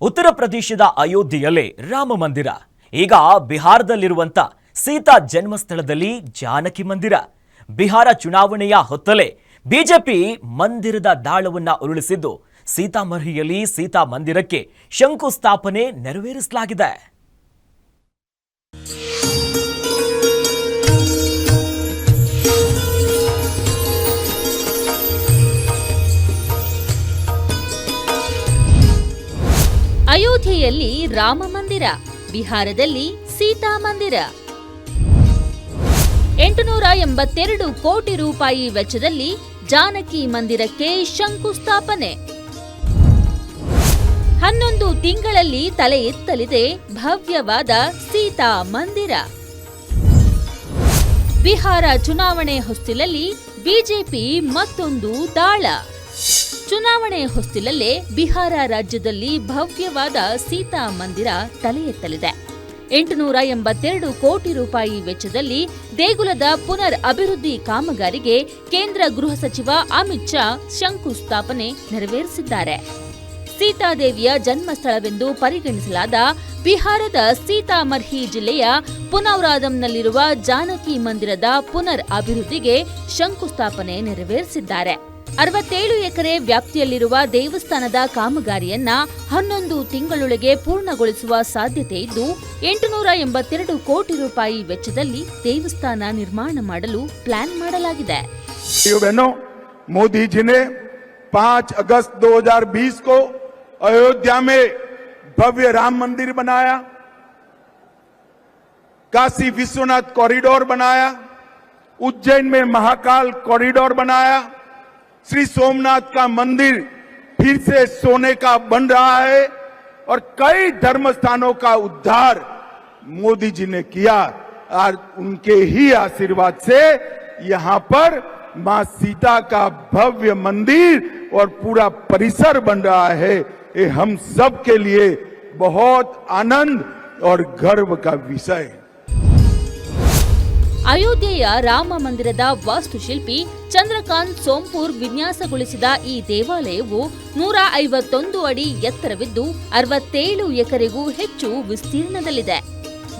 ಉತ್ತರ ಪ್ರದೇಶದ ಅಯೋಧ್ಯೆಯಲ್ಲೇ ರಾಮ ಮಂದಿರ. ಈಗ ಬಿಹಾರದಲ್ಲಿರುವಂತ ಸೀತಾ ಜನ್ಮಸ್ಥಳದಲ್ಲಿ ಜಾನಕಿ ಮಂದಿರ. ಬಿಹಾರ ಚುನಾವಣೆಯ ಹೊತ್ತಲೇ ಬಿಜೆಪಿ ಮಂದಿರದ ದಾಳವನ್ನ ಉರುಳಿಸಿದ್ದು, ಸೀತಾಮರ್ಹಿಯಲ್ಲಿ ಸೀತಾ ಮಂದಿರಕ್ಕೆ ಶಂಕುಸ್ಥಾಪನೆ ನೆರವೇರಿಸಲಾಗಿದೆ. ಅಯೋಧ್ಯೆಯಲ್ಲಿ ರಾಮ ಮಂದಿರ, ಬಿಹಾರದಲ್ಲಿ ಸೀತಾ ಮಂದಿರ. ಎಂಟುನೂರ ಎಂಬತ್ತೆರಡು ಕೋಟಿ ರೂಪಾಯಿ ವೆಚ್ಚದಲ್ಲಿ ಜಾನಕಿ ಮಂದಿರಕ್ಕೆ ಶಂಕುಸ್ಥಾಪನೆ. ಹನ್ನೊಂದು ತಿಂಗಳಲ್ಲಿ ತಲೆ ಎತ್ತಲಿದೆ ಭವ್ಯವಾದ ಸೀತಾ ಮಂದಿರ. ಬಿಹಾರ ಚುನಾವಣೆ ಹೊಸ್ತಿಲಲ್ಲಿ ಬಿಜೆಪಿ ಮತ್ತೊಂದು ದಾಳ. ಚುನಾವಣೆ ಹೊಸ್ತಿಲಲ್ಲೇ ಬಿಹಾರ ರಾಜ್ಯದಲ್ಲಿ ಭವ್ಯವಾದ ಸೀತಾ ಮಂದಿರ ತಲೆ ಎತ್ತಲಿದೆ ಎಂಟುನೂರ ಎಂಬತ್ತೆರಡು ಕೋಟಿ ರೂಪಾಯಿ ವೆಚ್ಚದಲ್ಲಿ ದೇಗುಲದ ಪುನರ್ ಅಭಿವೃದ್ಧಿ ಕಾಮಗಾರಿಗೆ ಕೇಂದ್ರ ಗೃಹ ಸಚಿವ ಅಮಿತ್ ಶಾ ಶಂಕುಸ್ಥಾಪನೆ ನೆರವೇರಿಸಿದ್ದಾರೆ. ಸೀತಾದೇವಿಯ ಜನ್ಮಸ್ಥಳವೆಂದು ಪರಿಗಣಿಸಲಾದ ಬಿಹಾರದ ಸೀತಾಮರ್ಹಿ ಜಿಲ್ಲೆಯ ಪುನೌರಾದಂನಲ್ಲಿರುವ ಜಾನಕಿ ಮಂದಿರದ ಪುನರ್ ಅಭಿವೃದ್ಧಿಗೆ ಶಂಕುಸ್ಥಾಪನೆ ನೆರವೇರಿಸಿದ್ದಾರೆ. ಅರವತ್ತೇಳು ಎಕರೆ ವ್ಯಾಪ್ತಿಯಲ್ಲಿರುವ ದೇವಸ್ಥಾನದ ಕಾಮಗಾರಿಯನ್ನ ಹನ್ನೊಂದು ತಿಂಗಳೊಳಗೆ ಪೂರ್ಣಗೊಳಿಸುವ ಸಾಧ್ಯತೆ ಇದ್ದು ಎಂಟುನೂರ ಎಂಬತ್ತೆರಡು ಕೋಟಿ ರೂಪಾಯಿ ವೆಚ್ಚದಲ್ಲಿ ದೇವಸ್ಥಾನ ನಿರ್ಮಾಣ ಮಾಡಲು ಪ್ಲಾನ್ ಮಾಡಲಾಗಿದೆ भाइयों बहनों मोदी जी ने 5 अगस्त 2020 को अयोध्या में भव्य राम मंदिर बनाया काशी विश्वनाथ कॉरिडोर बनाया उज्जैन में महाकाल कॉरिडोर बनाया श्री सोमनाथ का मंदिर फिर से सोने का बन रहा है और कई धर्म स्थानों का उद्धार मोदी जी ने किया और उनके ही आशीर्वाद से यहाँ पर माँ सीता का भव्य मंदिर और पूरा परिसर बन रहा है। ये हम सब के लिए बहुत आनंद और गर्व का विषय है। ಅಯೋಧ್ಯೆಯ ರಾಮ ಮಂದಿರದ ವಾಸ್ತುಶಿಲ್ಪಿ ಚಂದ್ರಕಾಂತ್ ಸೋಂಪುರ್ ವಿನ್ಯಾಸಗೊಳಿಸಿದ ಈ ದೇವಾಲಯವು ನೂರ ಐವತ್ತೊಂದು ಅಡಿ ಎತ್ತರವಿದ್ದು ಅರವತ್ತೇಳು ಎಕರೆಗೂ ಹೆಚ್ಚು ವಿಸ್ತೀರ್ಣದಲ್ಲಿದೆ.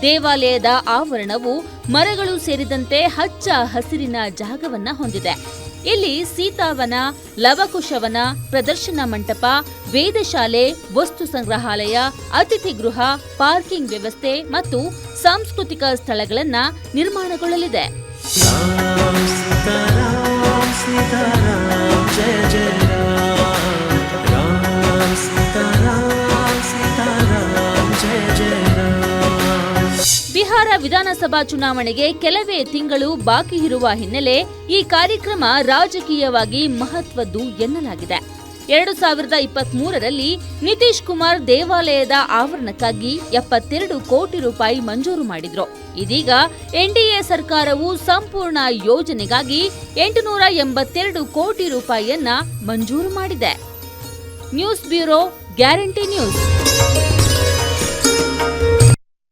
ದೇವಾಲಯದ ಆವರಣವು ಮರಗಳು ಸೇರಿದಂತೆ ಹಚ್ಚ ಹಸಿರಿನ ಜಾಗವನ್ನ ಹೊಂದಿದೆ. ಇಲ್ಲಿ ಸೀತಾವನ, ಲವಕುಶವನ, ಪ್ರದರ್ಶನ ಮಂಟಪ, ವೇದಶಾಲೆ, ವಸ್ತು ಸಂಗ್ರಹಾಲಯ ಅತಿಥಿ ಗೃಹ ಪಾರ್ಕಿಂಗ್ ವ್ಯವಸ್ಥೆ ಮತ್ತು ಸಾಂಸ್ಕೃತಿಕ ಸ್ಥಳಗಳನ್ನ ನಿರ್ಮಾಣಗೊಳ್ಳಲಿದೆ. ಬಿಹಾರ ವಿಧಾನಸಭಾ ಚುನಾವಣೆಗೆ ಕೆಲವೇ ತಿಂಗಳು ಬಾಕಿ ಇರುವ ಹಿನ್ನೆಲೆ ಈ ಕಾರ್ಯಕ್ರಮ ರಾಜಕೀಯವಾಗಿ ಮಹತ್ವದ್ದು ಎನ್ನಲಾಗಿದೆ. ಎರಡು ಸಾವಿರದ ಇಪ್ಪತ್ತ್ ಮೂರರಲ್ಲಿ ನಿತೀಶ್ ಕುಮಾರ್ ದೇವಾಲಯದ ಆವರಣಕ್ಕಾಗಿ ಎಪ್ಪತ್ತೆರಡು ಕೋಟಿ ರೂಪಾಯಿ ಮಂಜೂರು ಮಾಡಿದ್ರು. ಇದೀಗ ಎನ್ಡಿಎ ಸರ್ಕಾರವು ಸಂಪೂರ್ಣ ಯೋಜನೆಗಾಗಿ ಎಂಟುನೂರ ಎಂಬತ್ತೆರಡು ಕೋಟಿ ರೂಪಾಯಿಯನ್ನ ಮಂಜೂರು ಮಾಡಿದೆ. News bureau guarantee news.